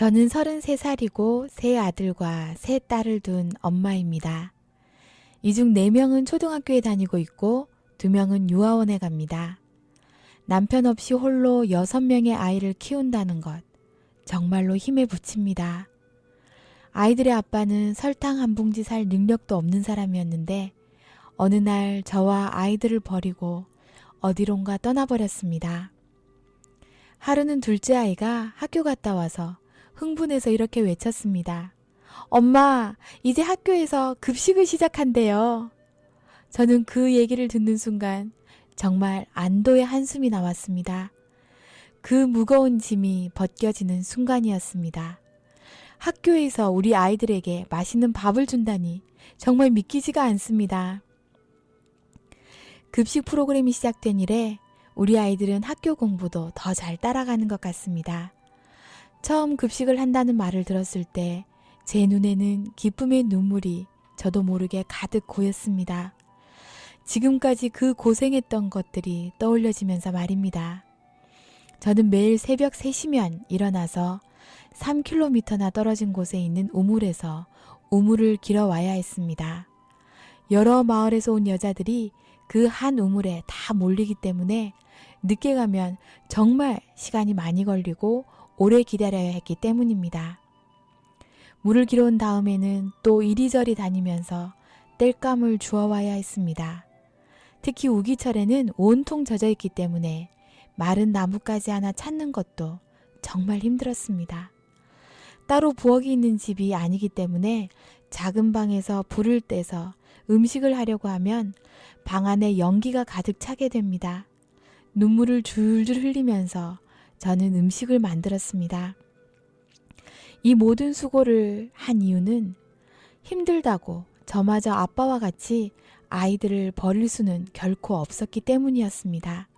저는 33살이고 세 아들과 세 딸을 둔 엄마입니다. 이 중 4명은 초등학교에 다니고 있고 2명은 유아원에 갑니다. 남편 없이 홀로 6명의 아이를 키운다는 것 정말로 힘에 부칩니다. 아이들의 아빠는 설탕 한 봉지 살 능력도 없는 사람이었는데 어느 날 저와 아이들을 버리고 어디론가 떠나버렸습니다. 하루는 둘째 아이가 학교 갔다 와서 흥분해서 이렇게 외쳤습니다. 엄마, 이제 학교에서 급식을 시작한대요. 저는 그 얘기를 듣는 순간 정말 안도의 한숨이 나왔습니다. 그 무거운 짐이 벗겨지는 순간이었습니다. 학교에서 우리 아이들에게 맛있는 밥을 준다니 정말 믿기지가 않습니다. 급식 프로그램이 시작된 이래 우리 아이들은 학교 공부도 더 잘 따라가는 것 같습니다. 처음 급식을 한다는 말을 들었을 때 제 눈에는 기쁨의 눈물이 저도 모르게 가득 고였습니다. 지금까지 그 고생했던 것들이 떠올려지면서 말입니다. 저는 매일 새벽 3시면 일어나서 3km나 떨어진 곳에 있는 우물에서 우물을 길어 와야 했습니다. 여러 마을에서 온 여자들이 그 한 우물에 다 몰리기 때문에 늦게 가면 정말 시간이 많이 걸리고 오래 기다려야 했기 때문입니다. 물을 길어온 다음에는 또 이리저리 다니면서 땔감을 주워와야 했습니다. 특히 우기철에는 온통 젖어 있기 때문에 마른 나뭇가지 하나 찾는 것도 정말 힘들었습니다. 따로 부엌이 있는 집이 아니기 때문에 작은 방에서 불을 떼서 음식을 하려고 하면 방 안에 연기가 가득 차게 됩니다. 눈물을 줄줄 흘리면서 저는 음식을 만들었습니다. 이 모든 수고를 한 이유는 힘들다고 저마저 아빠와 같이 아이들을 버릴 수는 결코 없었기 때문이었습니다.